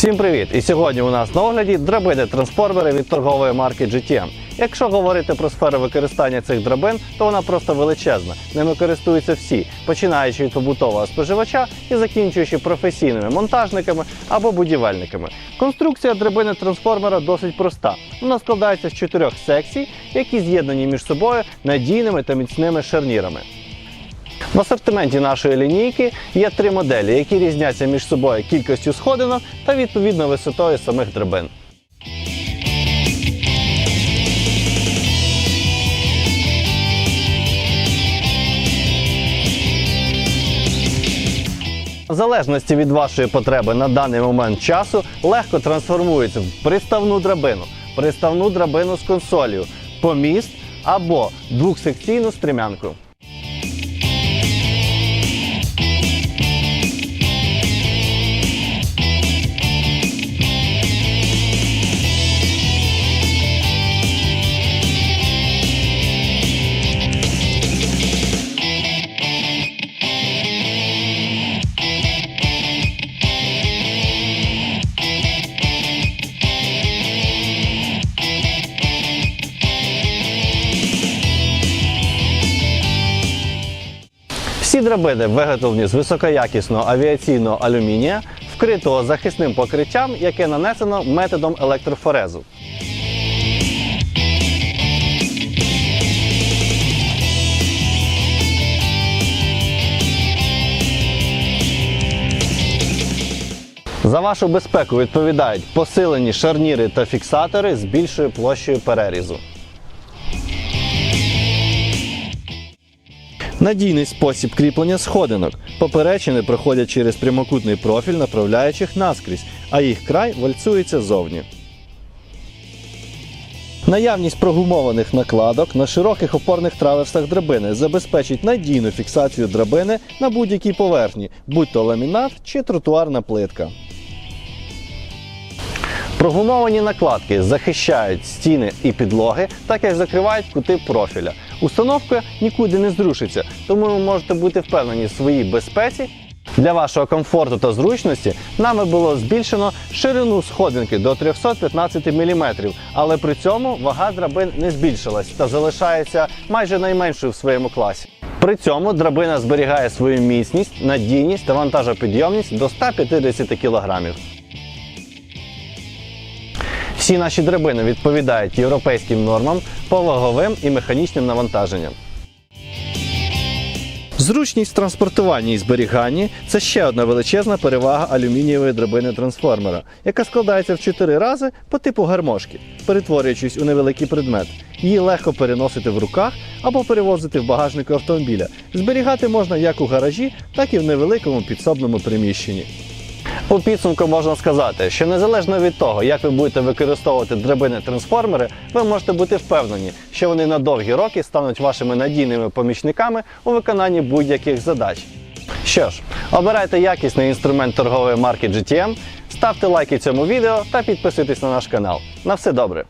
Всім привіт! І сьогодні у нас на огляді драбини трансформери від торгової марки GTM. Якщо говорити про сферу використання цих драбин, то вона просто величезна. Ними користуються всі, починаючи від побутового споживача і закінчуючи професійними монтажниками або будівельниками. Конструкція драбини трансформера досить проста. Вона складається з чотирьох секцій, які з'єднані між собою надійними та міцними шарнірами. В асортименті нашої лінійки є три моделі, які різняться між собою кількістю сходинок та відповідно висотою самих драбин. В залежності від вашої потреби на даний момент часу легко трансформується в приставну драбину, приставну драбину з консолью, поміст або двохсекційну стрімянку. Всі драбини виготовлені з високоякісного авіаційного алюмінія, вкритого захисним покриттям, яке нанесено методом електрофорезу. За вашу безпеку відповідають посилені шарніри та фіксатори з більшою площею перерізу. Надійний спосіб кріплення сходинок. Поперечини проходять через прямокутний профіль, направляючих наскрізь, а їх край вальцується зовні. Наявність прогумованих накладок на широких опорних траверсах драбини забезпечить надійну фіксацію драбини на будь-якій поверхні, будь то ламінат чи тротуарна плитка. Прогумовані накладки захищають стіни і підлоги, так як закривають кути профіля. Установка нікуди не зрушиться, тому ви можете бути впевнені в своїй безпеці. Для вашого комфорту та зручності нами було збільшено ширину сходинки до 315 мм, але при цьому вага драбин не збільшилась та залишається майже найменшою в своєму класі. При цьому драбина зберігає свою міцність, надійність та вантажопідйомність до 150 кг. Всі наші драбини відповідають європейським нормам по ваговим і механічним навантаженням. Зручність в транспортуванні і зберіганні це ще одна величезна перевага алюмінієвої драбини трансформера, яка складається в 4 рази по типу гармошки, перетворюючись у невеликий предмет. Її легко переносити в руках або перевозити в багажнику автомобіля. Зберігати можна як у гаражі, так і в невеликому підсобному приміщенні. У підсумку можна сказати, що незалежно від того, як ви будете використовувати драбини-трансформери, ви можете бути впевнені, що вони на довгі роки стануть вашими надійними помічниками у виконанні будь-яких задач. Що ж, обирайте якісний інструмент торгової марки GTM, ставте лайки цьому відео та підписуйтесь на наш канал. На все добре!